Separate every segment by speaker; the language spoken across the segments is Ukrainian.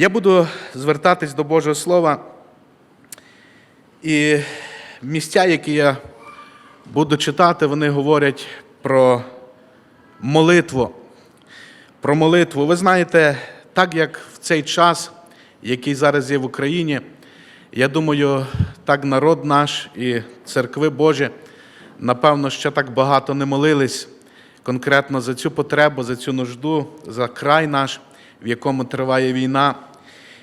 Speaker 1: Я буду звертатись до Божого Слова. І місця, які я буду читати, вони говорять про молитву. Про молитву. Ви знаєте, так як в цей час, який зараз є в Україні, я думаю, так народ наш і церкви Божі, напевно, ще так багато не молились конкретно за цю потребу, за цю нужду, за край наш, в якому триває війна.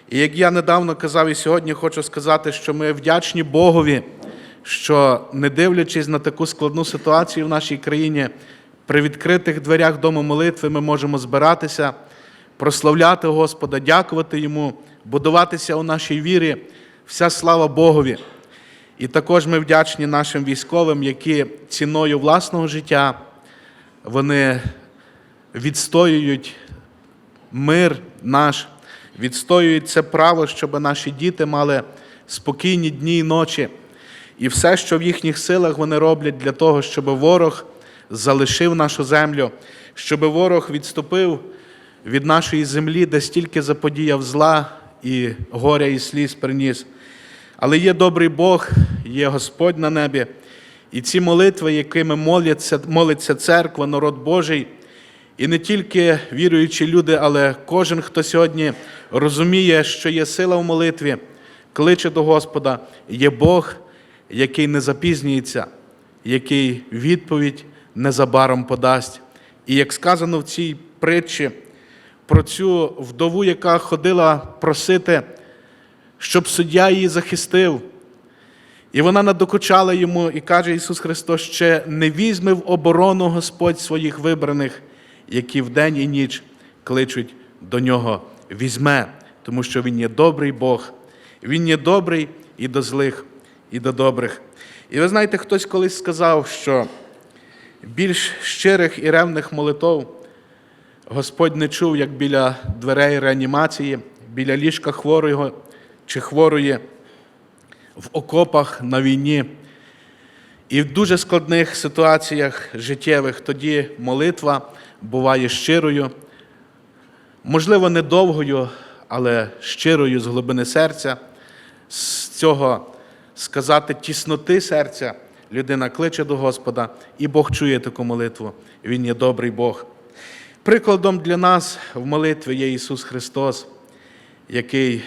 Speaker 1: І як я недавно казав, і сьогодні хочу сказати, що ми вдячні Богові, що не дивлячись на таку складну ситуацію в нашій країні, при відкритих дверях дому молитви ми можемо збиратися, прославляти Господа, дякувати Йому, будуватися у нашій вірі. Вся слава Богові. І також ми вдячні нашим військовим, які ціною власного життя вони відстоюють мир наш, відстоюють це право, щоб наші діти мали спокійні дні і ночі. І все, що в їхніх силах вони роблять для того, щоб ворог залишив нашу землю, щоб ворог відступив від нашої землі, де стільки заподіяв зла і горя, і сліз приніс. Але є добрий Бог, є Господь на небі. І ці молитви, якими моляться, молиться церква, народ Божий, і не тільки віруючі люди, але кожен, хто сьогодні розуміє, що є сила в молитві, кличе до Господа, є Бог, який не запізнюється, який відповідь незабаром подасть. І як сказано в цій притчі про цю вдову, яка ходила просити, щоб суддя її захистив. І вона надокучала йому і каже Ісус Христос, ще не візьме в оборону Господь своїх вибраних, які вдень і ніч кличуть до нього. Візьме, тому що Він є добрий Бог. Він є добрий і до злих, і до добрих. І ви знаєте, хтось колись сказав, що більш щирих і ревних молитов Господь не чув, як біля дверей реанімації, біля ліжка хворого чи хворої в окопах на війні. І в дуже складних ситуаціях життєвих тоді молитва буває щирою, можливо, недовгою, але щирою з глибини серця. З цього сказати тісноти серця людина кличе до Господа, і Бог чує таку молитву. Він є добрий Бог. Прикладом для нас в молитві є Ісус Христос, який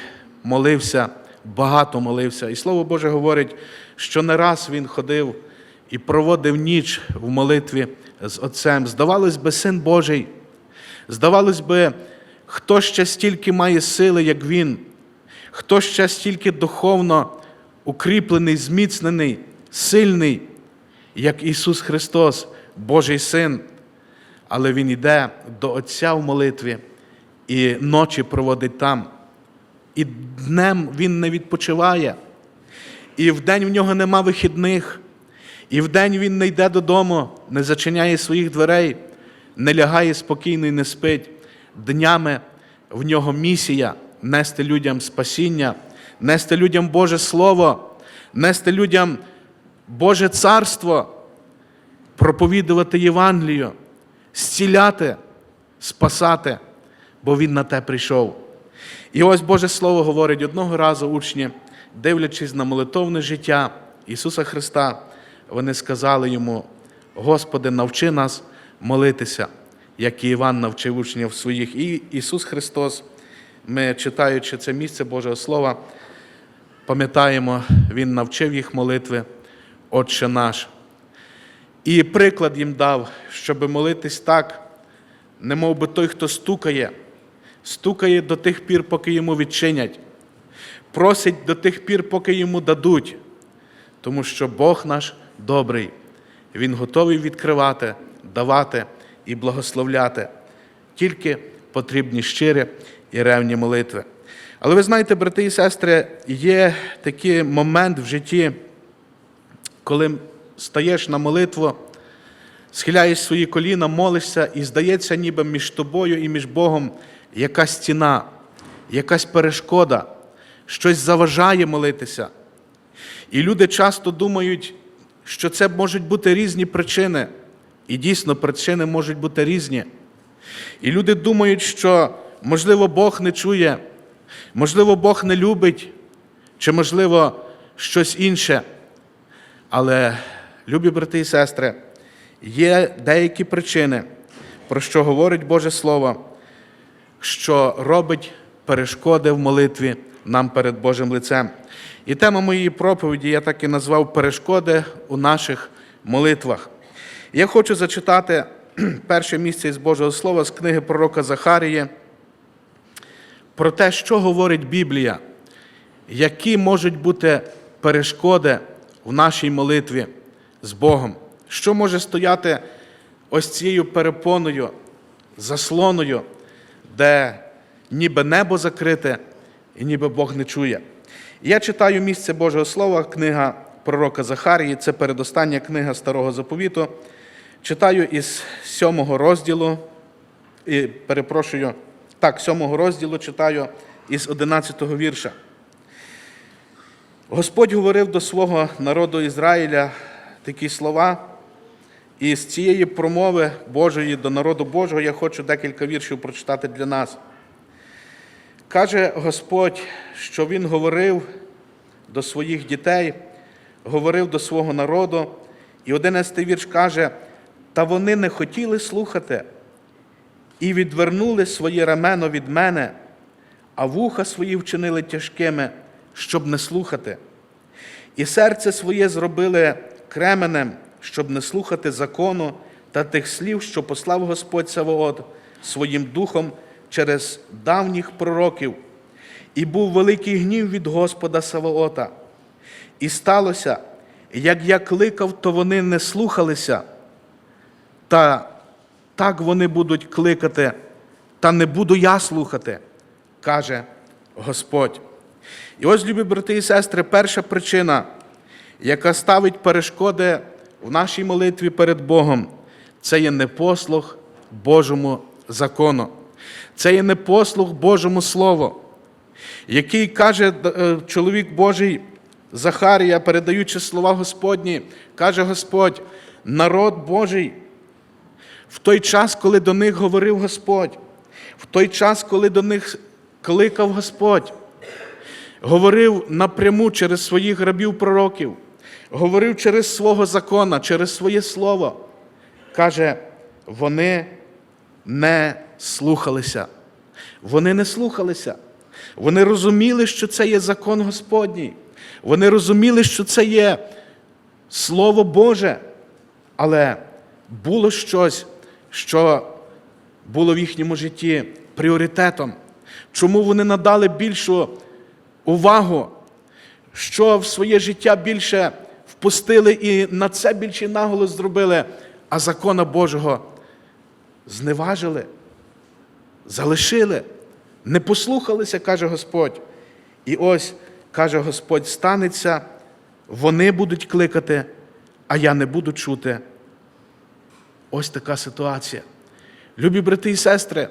Speaker 1: молився багато молився. І Слово Боже говорить, що не раз він ходив і проводив ніч в молитві з Отцем. Здавалось би, Син Божий, здавалось би, хто ще стільки має сили, як Він, хто ще стільки духовно укріплений, зміцнений, сильний, як Ісус Христос, Божий Син. Але Він йде до Отця в молитві і ночі проводить там. І днем він не відпочиває, і вдень в нього нема вихідних, і вдень він не йде додому, не зачиняє своїх дверей, не лягає спокійно і не спить. Днями в нього місія нести людям спасіння, нести людям Боже Слово, нести людям Боже Царство, проповідувати Євангелію, зціляти, спасати, бо Він на те прийшов. І ось Боже Слово говорить одного разу учні, дивлячись на молитовне життя Ісуса Христа, вони сказали йому: Господи, навчи нас молитися, як і Іван навчив учнів своїх. І Ісус Христос, ми читаючи це місце Божого Слова, пам'ятаємо, Він навчив їх молитви, Отче наш. І приклад їм дав, щоб молитись так, не мов би той, хто стукає стукає до тих пір, поки йому відчинять, просить до тих пір, поки йому дадуть, тому що Бог наш добрий, Він готовий відкривати, давати і благословляти. Тільки потрібні щирі і ревні молитви. Але ви знаєте, брати і сестри, є такий момент в житті, коли стаєш на молитву, схиляєш свої коліна, молишся, і здається, ніби між тобою і між Богом якась стіна, якась перешкода, щось заважає молитися. І люди часто думають, що це можуть бути різні причини. І дійсно, причини можуть бути різні. І люди думають, що, можливо, Бог не чує Можливо, Бог не любить, чи, можливо, щось інше. Але, любі брати і сестри, є деякі причини, про що говорить Боже Слово, що робить перешкоди в молитві нам перед Божим лицем. І тема моєї проповіді я так і назвав перешкоди у наших молитвах. Я хочу зачитати перше місце із Божого Слова з книги пророка Захарії про те, що говорить Біблія, які можуть бути перешкоди в нашій молитві з Богом, що може стояти ось цією перепоною, заслоною, де ніби небо закрите і ніби Бог не чує. Я читаю місце Божого Слова, книга пророка Захарії, це передостання книга Старого Заповіту. Читаю із сьомого розділу, і перепрошую, так, сьомого розділу читаю із одинадцятого вірша. Господь говорив до свого народу Ізраїля такі слова, і з цієї промови Божої до народу Божого я хочу декілька віршів прочитати для нас. Каже Господь, що Він говорив до своїх дітей, говорив до свого народу, і одинадцятий вірш каже, та вони не хотіли слухати і відвернули своє рамено від мене, а вуха свої вчинили тяжкими, щоб не слухати. І серце своє зробили кременем, щоб не слухати закону та тих слів, що послав Господь Савоот своїм духом через давніх пророків. І був великий гнів від Господа Саваота. І сталося, як я кликав, то вони не слухалися, та так вони будуть кликати, та не буду я слухати, каже Господь. І ось, любі брати і сестри, перша причина, яка ставить перешкоди в нашій молитві перед Богом, це є непослух Божому закону. Це є непослух Божому Слову, який каже е, чоловік Божий Захарія, передаючи слова Господні, каже Господь, народ Божий, в той час, коли до них говорив Господь, в той час, коли до них кликав Господь, говорив напряму через своїх рабів пророків, говорив через свого закона, через своє слово. Каже, вони не слухалися. Вони не слухалися. Вони розуміли, що це є закон Господній. Вони розуміли, що це є Слово Боже. Але було щось, що було в їхньому житті пріоритетом. Чому вони надали більшу увагу, що в своє життя більше впустили і на це більше наголос зробили, а закона Божого зневажили, залишили, не послухалися, каже Господь. І ось, каже Господь, станеться, вони будуть кликати, а я не буду чути. Ось така ситуація. Любі брати і сестри,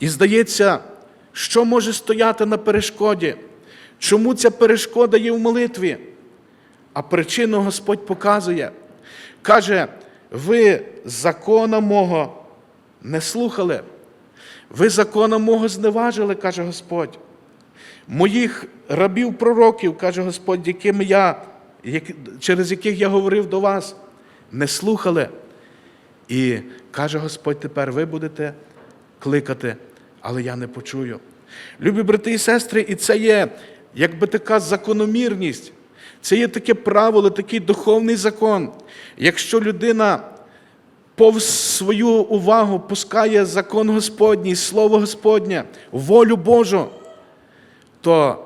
Speaker 1: і здається, що може стояти на перешкоді? Чому ця перешкода є в молитві? А причину Господь показує. Каже, ви закона мого не слухали, ви закона мого зневажили, каже Господь. Моїх рабів пророків, каже Господь, якими я, через яких я говорив до вас, не слухали. І каже Господь, тепер ви будете кликати, але я не почую. Любі брати і сестри, і це є якби така закономірність, це є таке правило, такий духовний закон. Якщо людина повз свою увагу пускає закон Господній, Слово Господнє, волю Божу, то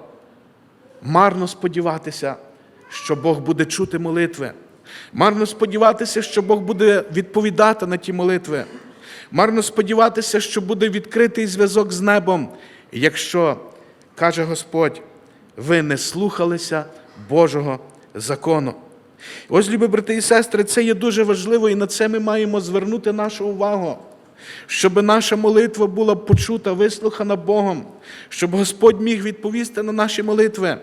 Speaker 1: марно сподіватися, що Бог буде чути молитви. Марно сподіватися, що Бог буде відповідати на ті молитви. Марно сподіватися, що буде відкритий зв'язок з небом, якщо, каже Господь, ви не слухалися Божого закону. Ось, любі брати і сестри, це є дуже важливо, і на це ми маємо звернути нашу увагу, щоб наша молитва була почута, вислухана Богом, щоб Господь міг відповісти на наші молитви.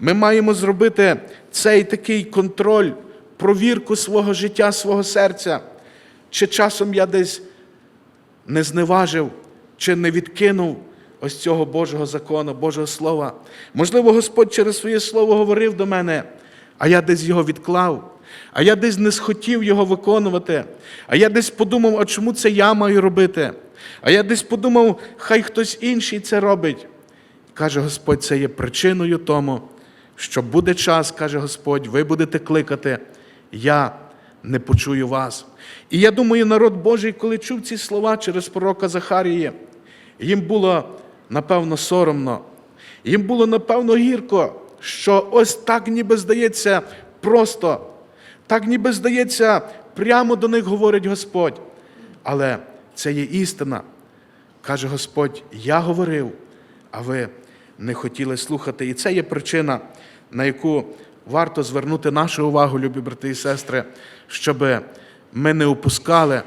Speaker 1: Ми маємо зробити цей такий контроль, провірку свого життя, свого серця. Чи часом я десь не зневажив, чи не відкинув ось цього Божого закону, Божого Слова. Можливо, Господь через своє слово говорив до мене, а я десь його відклав, а я десь не схотів його виконувати, а я десь подумав, а чому це я маю робити? А я десь подумав, хай хтось інший це робить. Каже Господь, це є причиною тому, що буде час, каже Господь, ви будете кликати, я не почую вас. І я думаю, народ Божий, коли чув ці слова через пророка Захарії, їм було напевно соромно, їм було напевно гірко, що ось так ніби здається просто, так ніби здається, прямо до них говорить Господь. Але це є істина. Каже Господь, я говорив, а ви не хотіли слухати. І це є причина, на яку варто звернути нашу увагу, любі брати і сестри, щоб ми не опускали,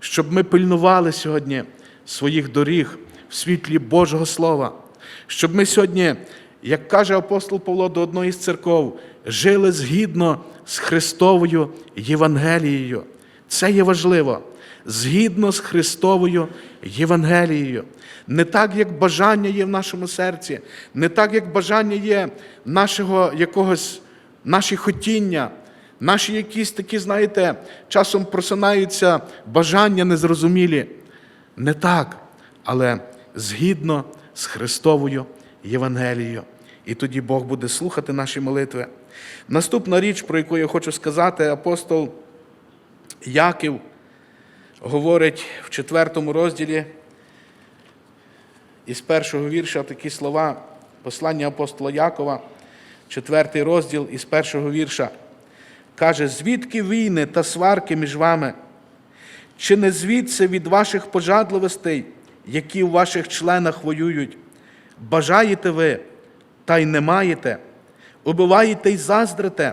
Speaker 1: щоб ми пильнували сьогодні своїх доріг в світлі Божого Слова, щоб ми сьогодні, як каже апостол Павло до одної з церков, жили згідно з Христовою Євангелією. Це є важливо. Згідно з Христовою Євангелією. Не так, як бажання є в нашому серці, не так, як бажання є нашого якогось, наші хотіння, наші якісь такі, знаєте, часом просинаються бажання незрозумілі. Не так, але згідно з Христовою Євангелією. І тоді Бог буде слухати наші молитви. Наступна річ, про яку я хочу сказати, апостол Яків говорить в четвертому розділі із першого вірша такі слова послання апостола Якова, четвертий розділ із першого вірша. Каже, звідки війни та сварки між вами? Чи не звідси від ваших пожадливостей, які в ваших членах воюють? Бажаєте ви, та й не маєте, убиваєте й заздрите,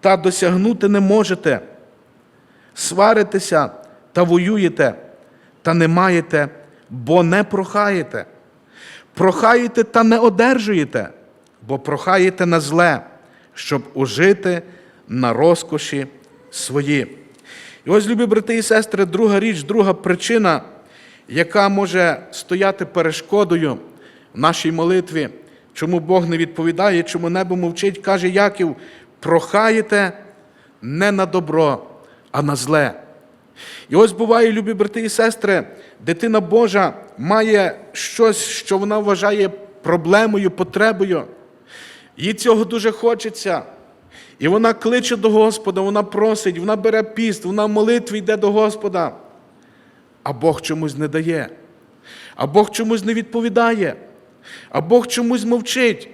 Speaker 1: та досягнути не можете, сваритеся та воюєте, та не маєте, бо не прохаєте. Прохаєте та не одержуєте, бо прохаєте на зле, щоб ужити на розкоші свої. І ось, любі брати і сестри, друга річ, друга причина, яка може стояти перешкодою в нашій молитві, чому Бог не відповідає, чому небо мовчить, каже Яків, прохаєте не на добро, а на зле. І ось буває, любі брати і сестри, дитина Божа має щось, що вона вважає проблемою, потребою. Їй цього дуже хочеться. І вона кличе до Господа, вона просить, вона бере піст, вона в молитві йде до Господа. А Бог чомусь не дає. А Бог чомусь не відповідає. А Бог чомусь мовчить.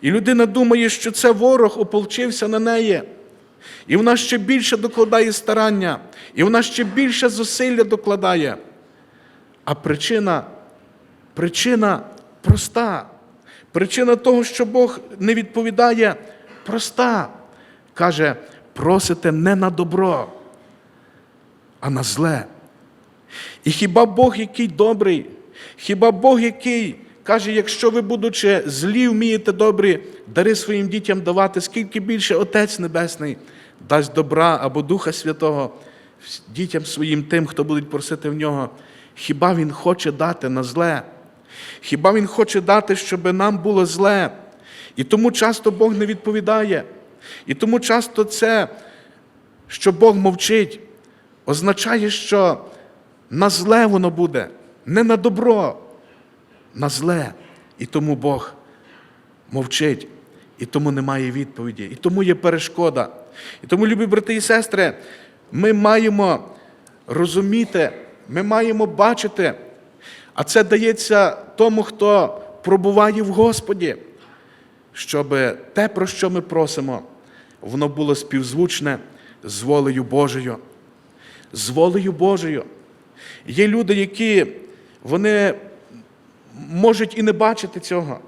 Speaker 1: І людина думає, що це ворог ополчився на неї. І вона ще більше докладає старання, і вона ще більше зусилля докладає. А причина, причина проста. Причина того, що Бог не відповідає, проста. Каже, просите не на добро, а на зле. І хіба Бог, який добрий, хіба Бог, який каже, якщо ви, будучи злі, вмієте добрі дари своїм дітям давати, скільки більше Отець Небесний дасть добра або Духа Святого дітям своїм тим, хто будуть просити в нього, хіба Він хоче дати на зле? Хіба Він хоче дати, щоб нам було зле? І тому часто Бог не відповідає. І тому часто це, що Бог мовчить, означає, що на зле воно буде, не на добро, на зле. І тому Бог мовчить, і тому немає відповіді, і тому є перешкода. І тому, любі брати і сестри, ми маємо розуміти, ми маємо бачити, а це дається тому, хто пробуває в Господі, щоб те, про що ми просимо, воно було співзвучне з волею Божою. З волею Божою. Є люди, які вони можуть і не бачити цього.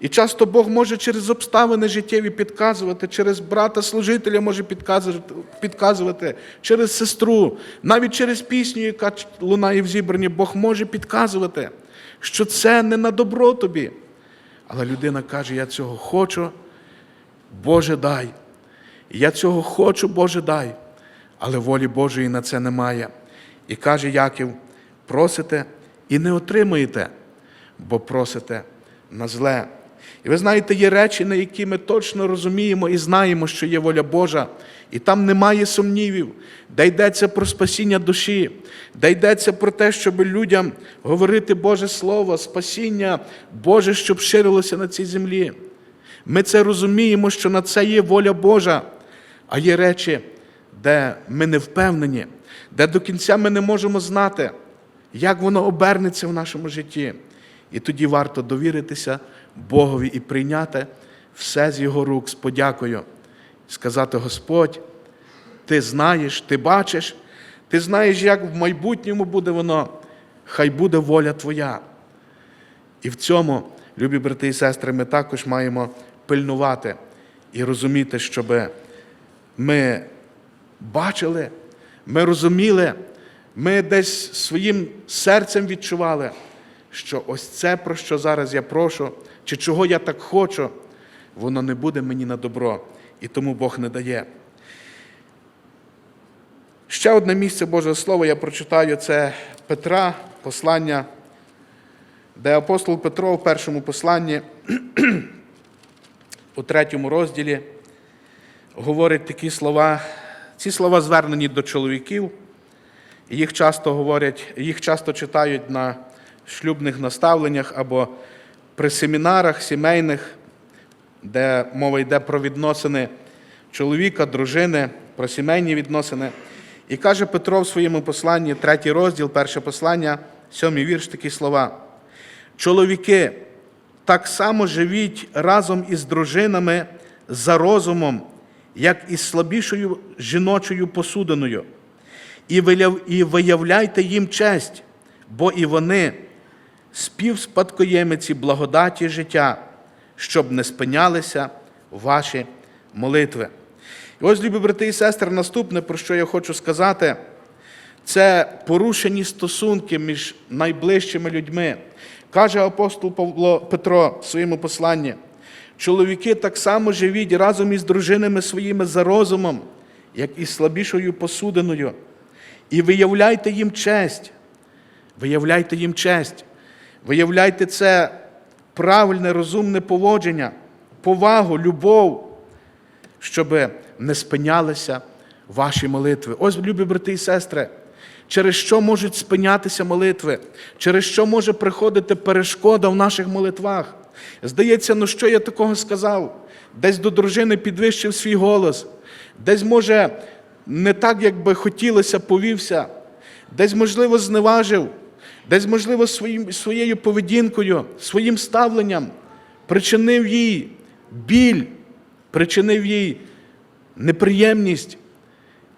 Speaker 1: І часто Бог може через обставини життєві підказувати, через брата-служителя може підказувати, підказувати, через сестру, навіть через пісню, яка лунає в зібранні, Бог може підказувати, що це не на добро тобі. Але людина каже: Я цього хочу, Боже дай. Я цього хочу, Боже дай. Але волі Божої на це немає. І каже Яків: просите і не отримуєте, бо просите на зле. І ви знаєте, є речі, на які ми точно розуміємо і знаємо, що є воля Божа, і там немає сумнівів, де йдеться про спасіння душі, де йдеться про те, щоб людям говорити Боже Слово, спасіння Боже, щоб ширилося на цій землі. Ми це розуміємо, що на це є воля Божа, а є речі, де ми не впевнені, де до кінця ми не можемо знати, як воно обернеться в нашому житті. І тоді варто довіритися Богові і прийняти все з Його рук з подякою, сказати: Господь, ти знаєш, ти бачиш, ти знаєш, як в майбутньому буде воно, хай буде воля Твоя. І в цьому, любі брати і сестри, ми також маємо пильнувати і розуміти, щоб ми бачили, ми розуміли, ми десь своїм серцем відчували, що ось це, про що зараз я прошу, чи чого я так хочу, воно не буде мені на добро, і тому Бог не дає. Ще одне місце Божого Слова я прочитаю це Петра, послання, де апостол Петро в першому посланні, у третьому розділі, говорить такі слова. Ці слова звернені до чоловіків, їх часто говорять, їх часто читають на шлюбних наставленнях або при семінарах сімейних, де мова йде про відносини чоловіка, дружини, про сімейні відносини. І каже Петро в своєму посланні, третій розділ, перше послання, сьомий вірш, такі слова. Чоловіки, так само живіть разом із дружинами за розумом, як із слабішою жіночою посудиною, і виявляйте їм честь, бо і вони співспадкоємиці благодаті життя, щоб не спинялися ваші молитви. І ось, любі брати і сестри, наступне, про що я хочу сказати, це порушені стосунки між найближчими людьми. Каже апостол Павло Петро в своєму посланні: чоловіки так само живіть разом із дружинами своїми за розумом, як і слабішою посудиною, і виявляйте їм честь. Виявляйте їм честь. Виявляйте це правильне, розумне поводження, повагу, любов, щоб не спинялися ваші молитви. Ось, любі брати і сестри, через що можуть спинятися молитви, через що може приходити перешкода в наших молитвах. Здається, ну що я такого сказав? Десь до дружини підвищив свій голос, десь, може, не так, як би хотілося, повівся, десь, можливо, зневажив, десь, можливо, своїм, своєю поведінкою, своїм ставленням причинив їй біль, причинив їй неприємність.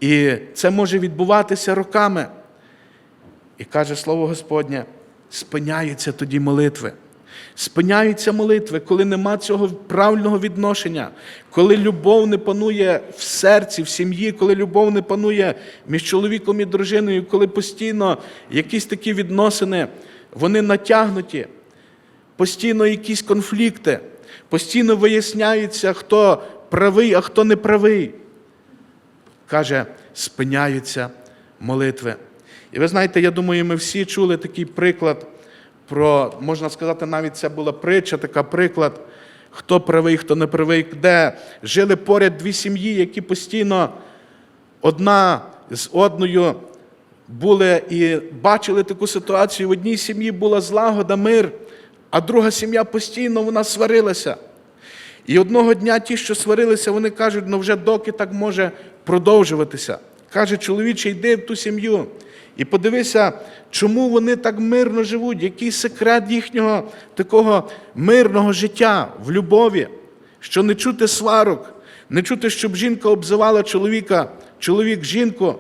Speaker 1: І це може відбуватися роками. І каже слово Господнє, спиняються тоді молитви. Спиняються молитви, коли нема цього правильного відношення, коли любов не панує в серці, в сім'ї, коли любов не панує між чоловіком і дружиною, коли постійно якісь такі відносини, вони натягнуті, постійно якісь конфлікти, постійно виясняється, хто правий, а хто не правий. Каже, спиняються молитви. І ви знаєте, я думаю, ми всі чули такий приклад про, можна сказати, навіть це була притча, така приклад, хто правий, хто не правий, де жили поряд дві сім'ї, які постійно одна з одною були і бачили таку ситуацію. В одній сім'ї була злагода, мир, а друга сім'я постійно вона сварилася. І одного дня ті, що сварилися, вони кажуть, ну вже доки так може продовжуватися. Каже, чоловіче, йди в ту сім'ю і подивися, чому вони так мирно живуть, який секрет їхнього такого мирного життя в любові, що не чути сварок, не чути, щоб жінка обзивала чоловіка, чоловік жінку.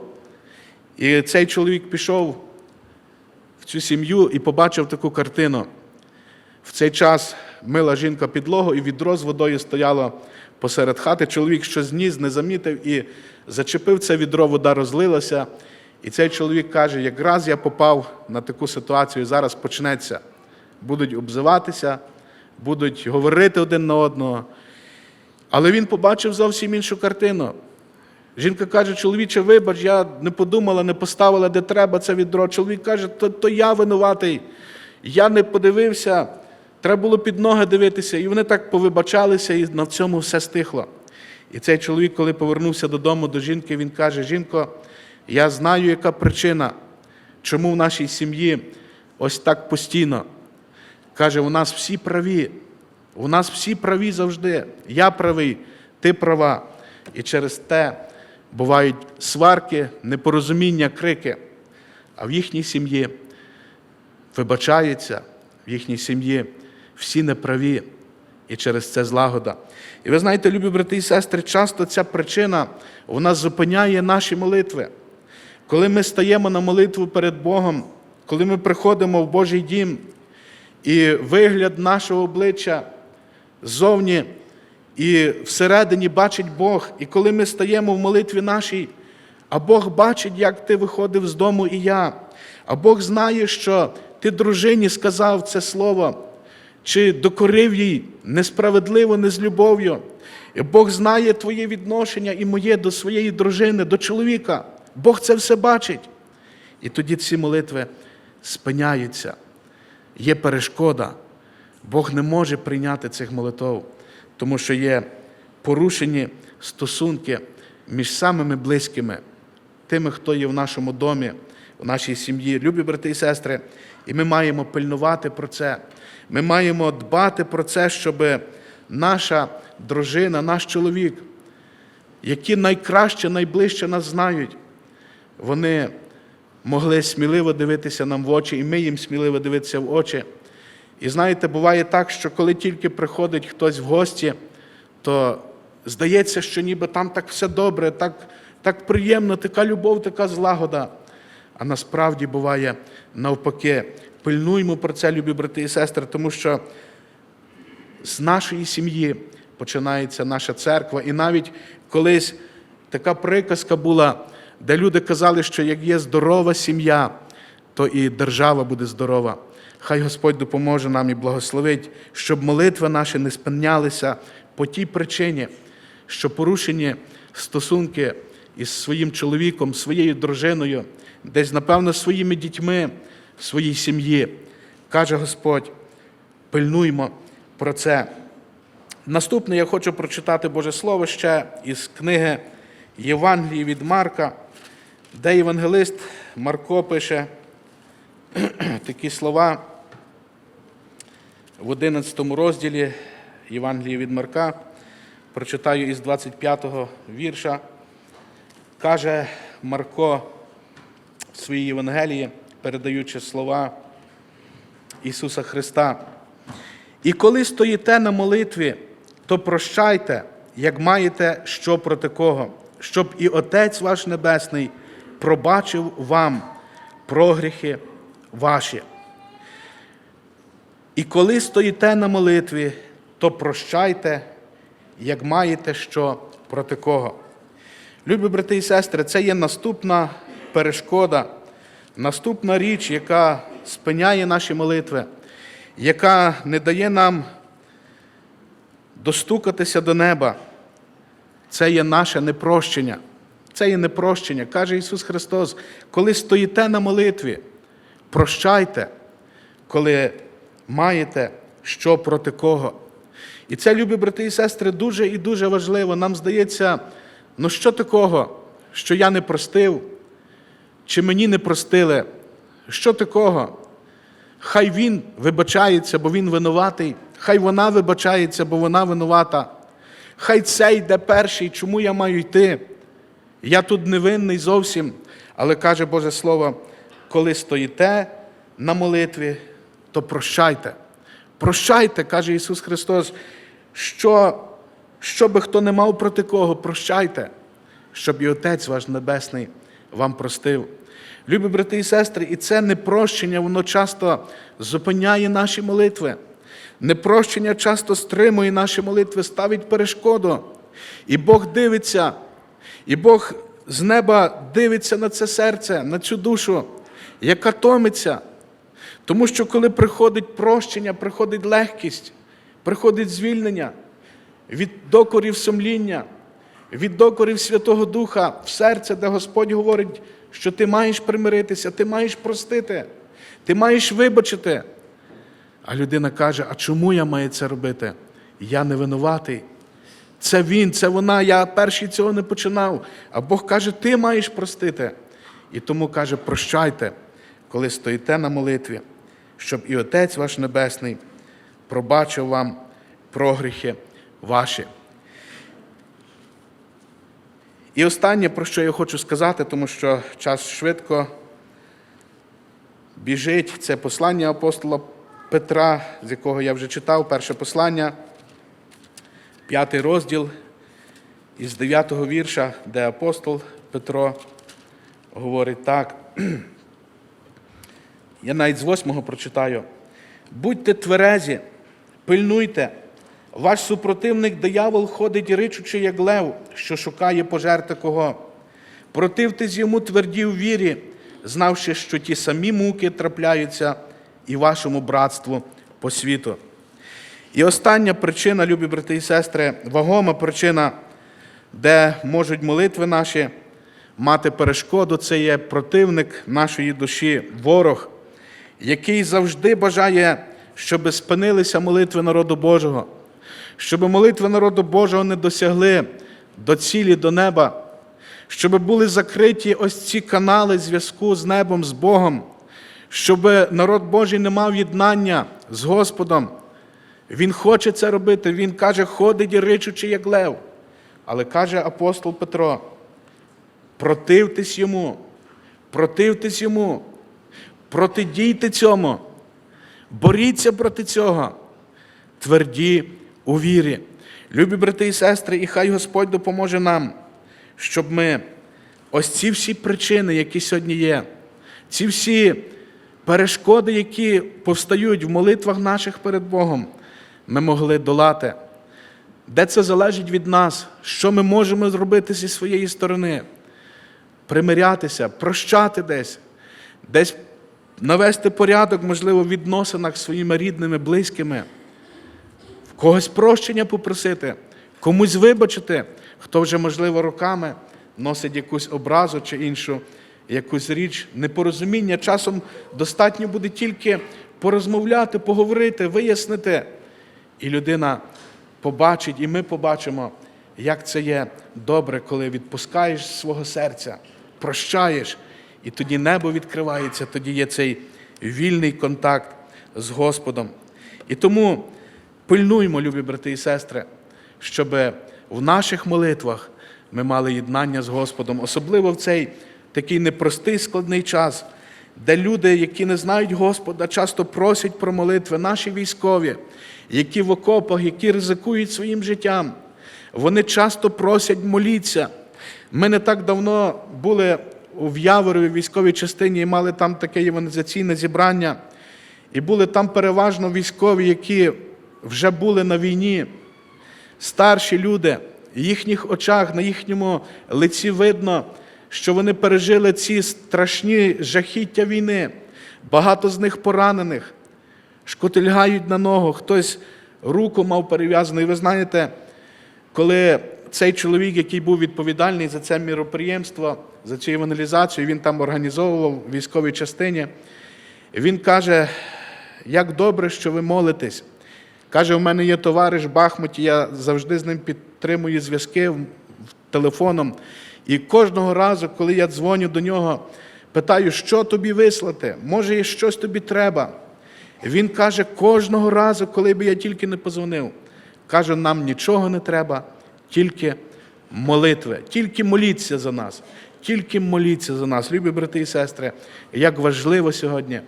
Speaker 1: І цей чоловік пішов в цю сім'ю і побачив таку картину. В цей час мила жінка підлогу, і відро з водою стояло посеред хати. Чоловік що зніс, не замітив і зачепив це відро, вода розлилася. І цей чоловік каже: якраз я попав на таку ситуацію, зараз почнеться. Будуть обзиватися, будуть говорити один на одного. Але він побачив зовсім іншу картину. Жінка каже, чоловіче, вибач, я не подумала, не поставила, де треба це відро. Чоловік каже, то, то я винуватий. Я не подивився, треба було під ноги дивитися, і вони так повибачалися, і на цьому все стихло. І цей чоловік, коли повернувся додому до жінки, він каже: Жінко, я знаю, яка причина, чому в нашій сім'ї ось так постійно. Каже, у нас всі праві, у нас всі праві завжди. Я правий, ти права. І через те бувають сварки, непорозуміння, крики. А в їхній сім'ї вибачаються, в їхній сім'ї всі неправі, і через це злагода. І ви знаєте, любі брати і сестри, часто ця причина вона зупиняє наші молитви. Коли ми стаємо на молитву перед Богом, коли ми приходимо в Божий дім, і вигляд нашого обличчя ззовні і всередині бачить Бог. І коли ми стаємо в молитві нашій, а Бог бачить, як ти виходив з дому і я. А Бог знає, що ти дружині сказав це слово, чи докорив їй несправедливо, не з любов'ю. Бог знає твоє відношення і моє до своєї дружини, до чоловіка. Бог це все бачить. І тоді ці молитви спиняються. Є перешкода. Бог не може прийняти цих молитв, тому що є порушені стосунки між самими близькими, тими, хто є в нашому домі, в нашій сім'ї. Любі брати і сестри, і ми маємо пильнувати про це. Ми маємо дбати про це, щоб наша дружина, наш чоловік, які найкраще, найближче нас знають, вони могли сміливо дивитися нам в очі, і ми їм сміливо дивитися в очі. І знаєте, буває так, що коли тільки приходить хтось в гості, то здається, що ніби там так все добре, так, так приємно, така любов, така злагода. А насправді буває навпаки. Пильнуймо про це, любі брати і сестри, тому що з нашої сім'ї починається наша церква. І навіть колись така приказка була, де люди казали, що як є здорова сім'я, то і держава буде здорова. Хай Господь допоможе нам і благословить, щоб молитви наші не спинялися по тій причині, що порушені стосунки із своїм чоловіком, своєю дружиною, десь, напевно, своїми дітьми своїй сім'ї. Каже Господь, пильнуймо про це. Наступне я хочу прочитати Боже Слово ще із книги Євангелії від Марка, де євангелист Марко пише такі слова в 11 розділі Євангелії від Марка. Прочитаю із 25-го вірша. Каже Марко в своїй Євангелії, передаючи слова Ісуса Христа. І коли стоїте на молитві, то прощайте, як маєте що проти кого, щоб і Отець ваш Небесний пробачив вам прогріхи ваші. І коли стоїте на молитві, то прощайте, як маєте що проти кого. Любі брати і сестри, це є наступна перешкода, наступна річ, яка спиняє наші молитви, яка не дає нам достукатися до неба. Це є наше непрощення. Це є непрощення. Каже Ісус Христос, коли стоїте на молитві, прощайте, коли маєте що проти кого. І це, любі брати і сестри, дуже і дуже важливо. Нам здається, ну що такого, що я не простив, чи мені не простили? Що такого? Хай він вибачається, бо він винуватий, хай вона вибачається, бо вона винувата. Хай це йде перший, чому я маю йти? Я тут невинний зовсім, але каже Боже Слово, коли стоїте на молитві, то прощайте. Прощайте, каже Ісус Христос, що, що би хто не мав проти кого, прощайте, щоб і Отець ваш Небесний вам простив. Любі брати і сестри, і це непрощення, воно часто зупиняє наші молитви. Непрощення часто стримує наші молитви, ставить перешкоду. І Бог дивиться, і Бог з неба дивиться на це серце, на цю душу, яка томиться. Тому що коли приходить прощення, приходить легкість, приходить звільнення від докорів сумління, від докорів Святого Духа в серце, де Господь говорить, що ти маєш примиритися, ти маєш простити, ти маєш вибачити. А людина каже: А чому я маю це робити? Я не винуватий. Це він, це вона, я перший цього не починав. А Бог каже, ти маєш простити. І тому каже, прощайте, коли стоїте на молитві, щоб і Отець ваш Небесний пробачив вам прогріхи ваші. І останнє, про що я хочу сказати, тому що час швидко біжить, це послання апостола Петра, з якого я вже читав, перше послання, п'ятий розділ із дев'ятого вірша, де апостол Петро говорить так. Я навіть з восьмого прочитаю. Будьте тверезі, пильнуйте. Ваш супротивник диявол ходить ричучи, як лев, що шукає пожерти кого. Противтесь йому тверді в вірі, знавши, що ті самі муки трапляються і вашому братству по світу. І остання причина, любі брати і сестри, вагома причина, де можуть молитви наші мати перешкоду, це є противник нашої душі, ворог, який завжди бажає, щоб спинилися молитви народу Божого, щоб молитви народу Божого не досягли до цілі, до неба, щоб були закриті ось ці канали зв'язку з небом, з Богом, щоб народ Божий не мав єднання з Господом. Він хоче це робити, він каже, ходить ричучи, як лев. Але каже апостол Петро, противтесь йому, противтесь йому, протидійте цьому, боріться проти цього, тверді у вірі. Любі брати і сестри, і хай Господь допоможе нам, щоб ми ось ці всі причини, які сьогодні є, ці всі перешкоди, які повстають в молитвах наших перед Богом, ми могли долати. Де це залежить від нас, що ми можемо зробити зі своєї сторони? Примирятися, прощати десь, десь навести порядок, можливо, в відносинах з своїми рідними, близькими, когось прощення попросити, комусь вибачити, хто вже, можливо, роками носить якусь образу чи іншу якусь річ, непорозуміння. Часом достатньо буде тільки порозмовляти, поговорити, вияснити. І людина побачить, і ми побачимо, як це є добре, коли відпускаєш свого серця, прощаєш, і тоді небо відкривається, тоді є цей вільний контакт з Господом. І тому пильнуймо, любі брати і сестри, щоб в наших молитвах ми мали єднання з Господом, особливо в цей такий непростий складний час, де люди, які не знають Господа, часто просять про молитви, наші військові, які в окопах, які ризикують своїм життям, вони часто просять моліться. Ми не так давно були в Яворові військовій частині і мали там таке євангелізаційне зібрання. І були там переважно військові, які вже були на війні, старші люди, в їхніх очах, на їхньому лиці видно, що вони пережили ці страшні жахіття війни. Багато з них поранених, шкотильгають на ногу, хтось руку мав перев'язану. І ви знаєте, коли цей чоловік, який був відповідальний за це міроприємство, за цю евангелізацію, він там організовував в військовій частині, він каже, як добре, що ви молитесь. Каже, у мене є товариш Бахмуті, я завжди з ним підтримую зв'язки телефоном. І кожного разу, коли я дзвоню до нього, питаю, що тобі вислати, може, і щось тобі треба. Він каже, кожного разу, коли би я тільки не позвонив, каже, нам нічого не треба, тільки молитви, тільки моліться за нас, тільки моліться за нас. Любі брати і сестри, як важливо сьогодні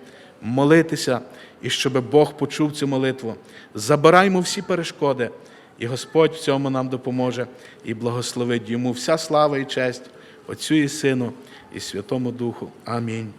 Speaker 1: молитися і щоб Бог почув цю молитву. Забираймо всі перешкоди, і Господь в цьому нам допоможе і благословить йому вся слава і честь Отцю і Сину і Святому Духу. Амінь.